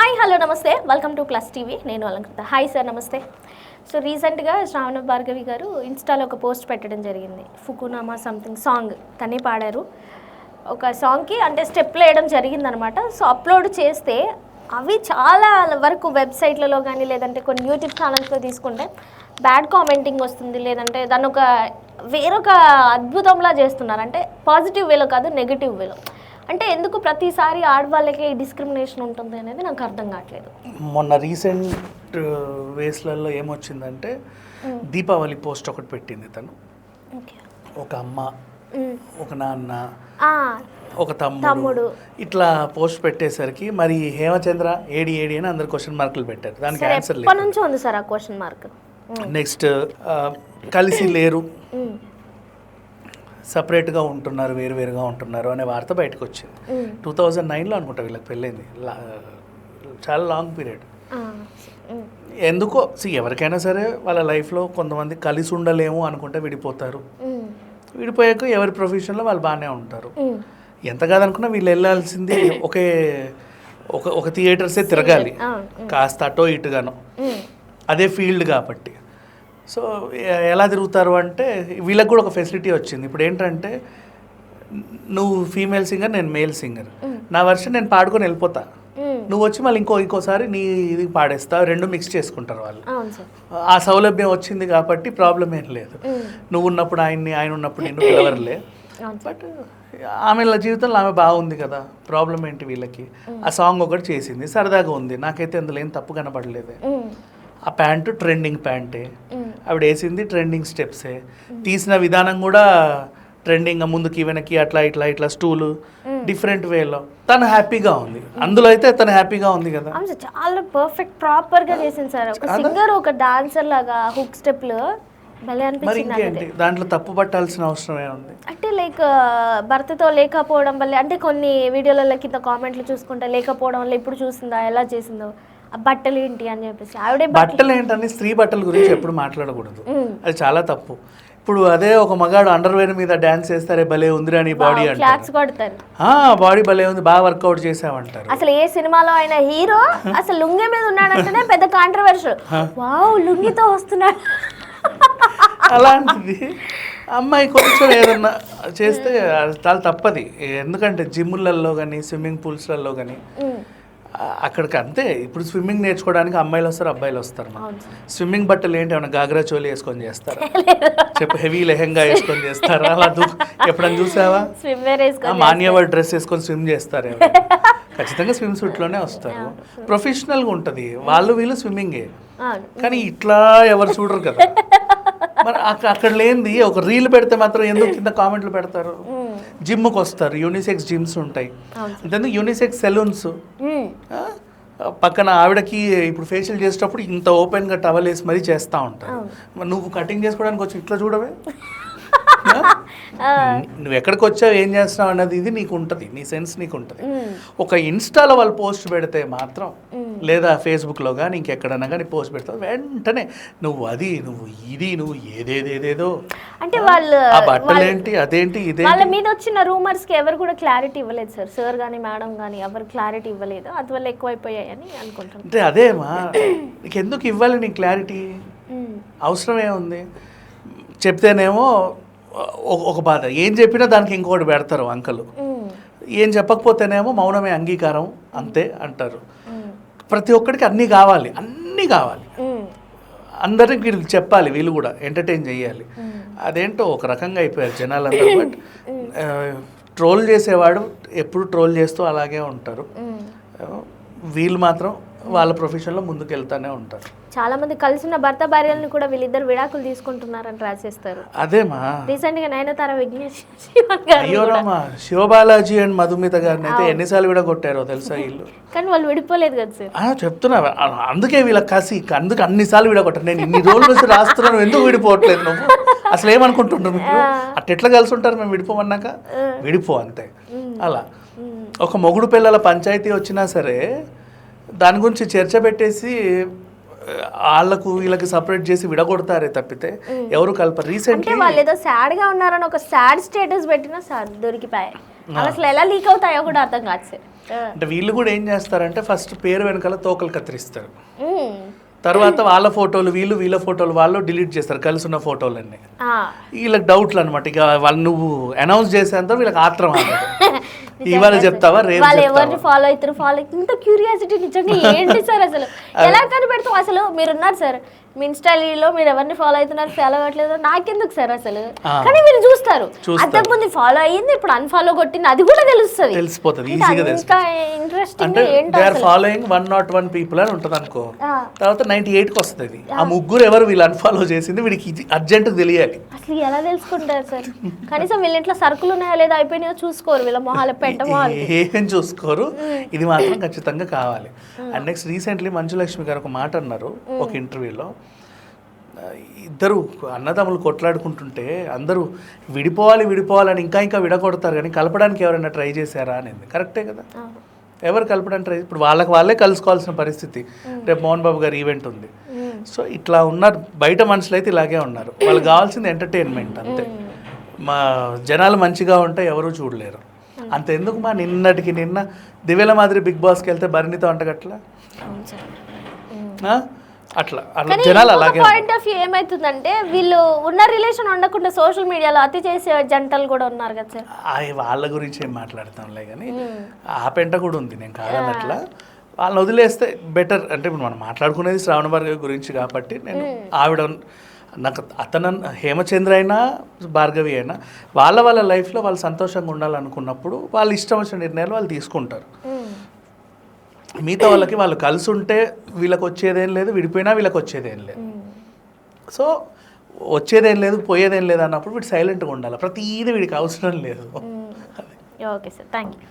Hi hello namaste. Welcome to class TV నేను Alankrita. Hi sir namaste. So రీసెంట్గా శ్రావణ భార్గవి గారు ఇన్స్టాలో ఒక పోస్ట్ పెట్టడం జరిగింది. ఫుకునామా సంథింగ్ సాంగ్ తనే పాడారు. ఒక సాంగ్కి అంటే స్టెప్లు వేయడం జరిగిందనమాట. సో అప్లోడ్ చేస్తే అవి చాలా వరకు వెబ్సైట్లలో కానీ లేదంటే కొన్ని యూట్యూబ్ ఛానల్స్లో తీసుకుంటే బ్యాడ్ కామెంటింగ్ వస్తుంది. లేదంటే దాన్ని ఒక వేరొక అద్భుతంలా చేస్తున్నారు. అంటే పాజిటివ్ వేలో కాదు నెగిటివ్ వేలో అంటే ఎందుకు ప్రతిసారి ఆడవాళ్ళకి డిస్క్రిమినేషన్ ఉంటుంది అనేది నాకు అర్థం కావట్లేదు. మొన్న రీసెంట్ వేస్లలో ఏమొచ్చిందంటే దీపావళి పోస్ట్ ఒకటి పెట్టింది తను. ఓకే. ఒక అమ్మ ఒక నాన్న ఒక తమ్ముడు. ఇట్లా పోస్ట్ పెట్టేసరికి మరి హేమచంద్ర ఏడి ఏడి అని అందరు క్వశ్చన్ మార్కులు పెట్టారు. దానికి సరే ఆన్సర్ లేదు. ఉంది సార్ ఆ క్వశ్చన్ మార్క్ నెక్స్ట్ కలిసి లేరు. సపరేట్గా ఉంటున్నారు వేరు వేరుగా ఉంటున్నారు అనే వార్త బయటకు వచ్చింది టూ థౌజండ్ నైన్లో అనుకుంటా వీళ్ళకి పెళ్ళైంది. చాలా లాంగ్ పీరియడ్. ఎందుకో సి ఎవరికైనా సరే వాళ్ళ లైఫ్లో కొంతమంది కలిసి ఉండలేము అనుకుంటే విడిపోతారు. విడిపోయాక ఎవరి ప్రొఫెషన్లో వాళ్ళు బాగానే ఉంటారు. ఎంత కాదనుకున్నా వీళ్ళు వెళ్ళాల్సింది ఒకే ఒక ఒక థియేటర్సే తిరగాలి. కాస్త అటో ఇటుగానో. అదే ఫీల్డ్ కాబట్టి. సో ఎలా తిరుగుతారు అంటే వీళ్ళకి కూడా ఒక ఫెసిలిటీ వచ్చింది. ఇప్పుడు ఏంటంటే నువ్వు ఫీమేల్ సింగర్ నేను మేల్ సింగర్ నా వర్షన్ నేను పాడుకొని వెళ్ళిపోతా. నువ్వు వచ్చి మళ్ళీ ఇంకో ఇంకోసారి నీ ఇది పాడేస్తా. రెండు మిక్స్ చేసుకుంటారు వాళ్ళు. ఆ సౌలభ్యం వచ్చింది కాబట్టి ప్రాబ్లం ఏం లేదు. నువ్వు ఉన్నప్పుడు ఆయన్ని ఆయన ఉన్నప్పుడు నిన్ను పిలవరులే. బట్ ఆమె జీవితంలో ఆమె బాగుంది కదా. ప్రాబ్లం ఏంటి వీళ్ళకి? ఆ సాంగ్ ఒకటి చేసింది. సరదాగా ఉంది. నాకైతే అందులో ఏం తప్పు కనపడలేదు ఆ ప్యాంటు ట్రెండింగ్ ప్యాంటే. ఆవిడ వేసింది ట్రెండింగ్ స్టెప్సే. తీసిన విధానం కూడా ట్రెండింగ్ ముందుకి వెనక్కి అట్లా ఇట్లా ఇట్లా స్టూలు డిఫరెంట్ వేలో. తను హ్యాపీగా ఉంది. అందులో అయితే తను హ్యాపీగా ఉంది కదా. చాలా పర్ఫెక్ట్ ప్రాపర్గా చేసింది సార్. ఒక సింగర్ ఒక డాన్సర్ లాగా హుక్ స్టెప్లు భలే మరి. ఇంకేంటి? దాంట్లో తప్పు పట్టాల్సిన అవసరం ఏముంది అంటే లైక్ భర్తతో లేకపోవడం వల్ల అంటే కొన్ని వీడియోలలో కింద కామెంట్లు చూసుకుంటే లేకపోవడం వల్ల ఇప్పుడు చూసిందా ఎలా చేసిందో. బట్టలు ఏంటి అని చెప్పేసి. ఆవిడే బట్టలు ఏంటని స్త్రీ బట్టల గురించి ఎప్పుడు మాట్లాడకూడదు. అది చాలా తప్పు. ఇప్పుడు అదే ఒక మగాడు అండర్వేర్ మీద డాన్స్ చేస్తారే భలే ఉందిరా నీ బాడీ అంటారు. బాడీ భలే ఉంది బాగా వర్కౌట్ చేసావంటారు. అసలు ఏ సినిమాలో అయిన హీరో అసలు లుంగి మీద ఉన్నాడంటేనే పెద్ద కాంట్రవర్షియల్ వావ్ లుంగితో వస్తున్నాడు. అలాంటిది. అమ్మాయి కొంచెం ఏదన్నా చేస్తే చాలా తప్పది. ఎందుకంటే జిమ్లలో కానీ స్విమ్మింగ్ పూల్స్లలో కానీ అక్కడికి అంతే. ఇప్పుడు స్విమ్మింగ్ నేర్చుకోవడానికి అమ్మాయిలు వస్తారు అబ్బాయిలు వస్తారు సార్. స్విమ్మింగ్ బట్టలు ఏంటి? ఏమైనా గాగ్రా చోలి వేసుకొని చేస్తారా? చెప్పు హెవీ లెహెంగా వేసుకొని చేస్తారా? అలా దూ ఎప్పుడైనా చూసావా మాన్యవర్ డ్రెస్ వేసుకొని స్విమ్ చేస్తారు. ఖచ్చితంగా స్విమ్ సూట్లోనే వస్తారు. ప్రొఫెషనల్గా ఉంటుంది. వాళ్ళు వీళ్ళు స్విమ్మింగే. కానీ ఇట్లా ఎవరు చూడరు కదా. మరి అక్క- అక్కడ లేనిది ఒక రీల్ పెడితే మాత్రం ఎందుకు కింద కామెంట్లు పెడతారు? ఉమ్, జిమ్కి వస్తారు యూనిసెక్స్ జిమ్స్ ఉంటాయి. అంతేందుకు యూనిసెక్స్ సెలూన్స్ పక్కన ఆవిడకి ఇప్పుడు ఫేషియల్ చేసేటప్పుడు ఇంత ఓపెన్గా టవల్ వేసి మరీ చేస్తూ ఉంటారు. మరి నువ్వు కటింగ్ చేసుకోవడానికి వచ్చి ఇట్లా చూడవే? నువ్వు ఎక్కడికి వచ్చావు ఏం చేస్తున్నావు అన్నది ఇది నీకు ఉంటుంది నీ సెన్స్ నీకు ఉంటుంది ఒక ఇన్స్టాలో వాళ్ళు పోస్ట్ పెడితే మాత్రం లేదా ఫేస్బుక్లో కానీ ఇంకెక్కడన్నా కానీ పోస్ట్ పెడతావు వెంటనే నువ్వు అది నువ్వు ఇది నువ్వు ఏదేదేదేదో అంటే వాళ్ళు ఆ బట్టలు ఏంటి అదేంటి ఇదే వాళ్ళ మీద వచ్చిన రూమర్స్కి ఎవరు కూడా క్లారిటీ ఇవ్వలేదు సార్. సార్ కానీ మేడం కానీ ఎవరు క్లారిటీ ఇవ్వలేదు. అందువల్ల ఎక్కువైపోయాయని అనుకుంటున్నాను. అంటే అదేమా నీకు ఎందుకు ఇవ్వాలి నీ క్లారిటీ? ఉమ్, అవసరం ఏముంది చెప్తేనేమో ఒక- ఒక బాధ. ఏం చెప్పినా దానికి ఇంకొకటి పెడతారు అంకలు. ఏం చెప్పకపోతేనేమో మౌనమే అంగీకారం అంతే అంటారు. ప్రతి ఒక్కడికి అన్నీ కావాలి అన్నీ కావాలి. అందరికి వీళ్ళు చెప్పాలి వీళ్ళు కూడా ఎంటర్టైన్ చేయాలి. అదేంటో ఒక రకంగా అయిపోయారు జనాలందరూ బట్ ట్రోల్ చేసేవాడు ఎప్పుడు ట్రోల్ చేస్తూ అలాగే ఉంటారు. వీళ్ళు మాత్రం వాళ్ళ ప్రొఫెషన్లో ముందుకు వెళ్తానే ఉంటారు. చాలా మంది కలిసిన భర్త భార్యలను కూడా వీళ్ళిద్దరు విడాకులు తీసుకుంటున్నారని రాసేస్తారు. అదేమా? రీసెంట్గా నయనతార విఘ్నేష్ శివబాలాజీ అండ్ మధుమిత గారిని అయితే ఎన్నిసార్లు కూడా కొట్టారో తెలుసా వీళ్ళు? కానీ వాళ్ళు విడిపోలేదు కదా సార్. చెప్తున్నా అందుకే వీళ్ళ కసి అందుకే అన్నిసార్లు విడగొట్టారు. నేను ఇన్ని రోజుల నుంచి రాస్తున్నాను ఎందుకు విడిపోవట్లేదు నువ్వు? అసలు ఏమనుకుంటున్నారు మీరు? అట్లా ఎట్లా కలిసి ఉంటారు మేము విడిపోమన్నాక? విడిపో అంతే. అలా. ఒక మొగుడు పిల్లల పంచాయతీ వచ్చినా సరే దాని గురించి చర్చ పెట్టేసి వాళ్ళకు వీళ్ళకి సపరేట్ చేసి విడగొడతారే తప్పితే ఎవరు కలపరు. రీసెంట్లీ వాళ్ళు ఏదో సాడ్గా ఉన్నారని ఒక సాడ్ స్టేటస్ పెట్టినా సార్ దొరికిపోయాయి. అసలు ఎలా లీక్ అవుతాయో కూడా అర్థం కాదు సార్. అంటే వీళ్ళు కూడా ఏం చేస్తారంటే ఫస్ట్ పేరు వెనకాల తోకలు కత్తిరిస్తారు. తర్వాత వాళ్ళ ఫోటోలు వీళ్ళు వీళ్ళ ఫోటోలు వాళ్ళు డిలీట్ చేస్తారు కలిసి ఉన్న ఫోటోలన్నీ. వీళ్ళకి డౌట్లు అనమాట ఇక వాళ్ళు నువ్వు అనౌన్స్ చేసేంత వీళ్ళకి ఆత్రం ఇవాళ చెప్తావా? రేపు వాళ్ళు ఎవరిని ఫాలో అవుతారు? ఫాలో ఇంత క్యూరియాసిటీ నిజంగా ఏంటి సార్ అసలు? ఎలా కనిపెడతాం అసలు మీరున్నారు సార్. మీ ఇన్స్టాలో మీరు ఎవరిని ఫాలో అవుతున్నారు? ఫాలో అవ్వట్లేదు? నాకెందుకు సార్ అసలు. కానీ మీరు చూస్తారు. అంతకుముందు ఫాలో అయ్యింది ఇప్పుడు అన్ఫాలో కొట్టింది. అది కూడా తెలుస్తుంది. తెలిసిపోతుంది. ఇంకా ఈజీగా తెలిసిపోతుంది ఇంట్రెస్టింగ్ ఏంటో following one not one people అని ఉంటుంది అనుకో. తర్వాత నైన్టీ ఎయిట్కి వస్తుంది. ఆ. ముగ్గురు ఎవరు వీళ్ళు అన్ఫాలో చేసింది? వీడికి అర్జెంట్ తెలియాలి. అసలు ఎలా తెలుసుకుంటారు సార్? కనీసం వీళ్ళ ఇంట్లో సరుకులు ఉన్నాయా లేదా అయిపోయినాయో చూసుకోరు. వీళ్ళ మొహాలు ఏం చూసుకోరు? ఇది మాత్రం ఖచ్చితంగా కావాలి. అండ్ నెక్స్ట్ రీసెంట్లీ మంజులక్ష్మి గారు ఒక మాట అన్నారు ఒక ఇంటర్వ్యూలో. ఇద్దరు అన్నదమ్ములు కొట్లాడుకుంటుంటే అందరూ విడిపోవాలి విడిపోవాలని ఇంకా ఇంకా విడగొడతారు కానీ కలపడానికి ఎవరైనా ట్రై చేశారా అనేది. కరెక్టే కదా? ఎవరు కలపడానికి ట్రై ఇప్పుడు వాళ్ళకి వాళ్ళే కలుసుకోవాల్సిన పరిస్థితి. రేపు మోహన్ బాబు గారి ఈవెంట్ ఉంది. సో ఇట్లా ఉన్నారు. బయట మనుషులు అయితే ఇలాగే ఉన్నారు. వాళ్ళకి కావాల్సింది ఎంటర్టైన్మెంట్ అంతే. మా జనాలు మంచిగా ఉంటే ఎవరూ చూడలేరు. అంత ఎందుకు మా నిన్నటికి నిన్న దివ్యల మాదిరి బిగ్ బాస్కి వెళ్తే భరణితో అంటగట్లా ఆ? అట్లా అట్లా జనాలు అలాగే. పాయింట్ ఆఫ్ వ్యూ ఏమవుతుందంటే వీళ్ళు ఉన్న రిలేషన్ ఉండకుండా సోషల్ మీడియాలో అతి చేసే జంటలు కూడా ఉన్నారు కదా సార్. ఆ, వాళ్ళ గురించి ఏం మాట్లాడతాంలే కానీ ఆ పెంట కూడా ఉంది నేను కాదన్నట్లా వాళ్ళని వదిలేస్తే బెటర్ అంటే ఇప్పుడు మనం మాట్లాడుకునేది శ్రావణ భార్గవి గురించి కాబట్టి నేను ఆవిడ నాకు అతను హేమచంద్ర అయినా భార్గవి అయినా వాళ్ళ వాళ్ళ లైఫ్లో వాళ్ళు సంతోషంగా ఉండాలనుకున్నప్పుడు వాళ్ళు ఇష్టం వచ్చిన నిర్ణయాలు వాళ్ళు తీసుకుంటారు. మిగతా వాళ్ళకి వాళ్ళు కలిసి ఉంటే వీళ్ళకి వచ్చేదేం లేదు విడిపోయినా వీళ్ళకి వచ్చేదేం లేదు సో వచ్చేదేం లేదు పోయేదేం లేదు అన్నప్పుడు వీడు సైలెంట్గా ఉండాలి. ప్రతిదీ వీడికి అవసరం లేదు. Okay sir thank you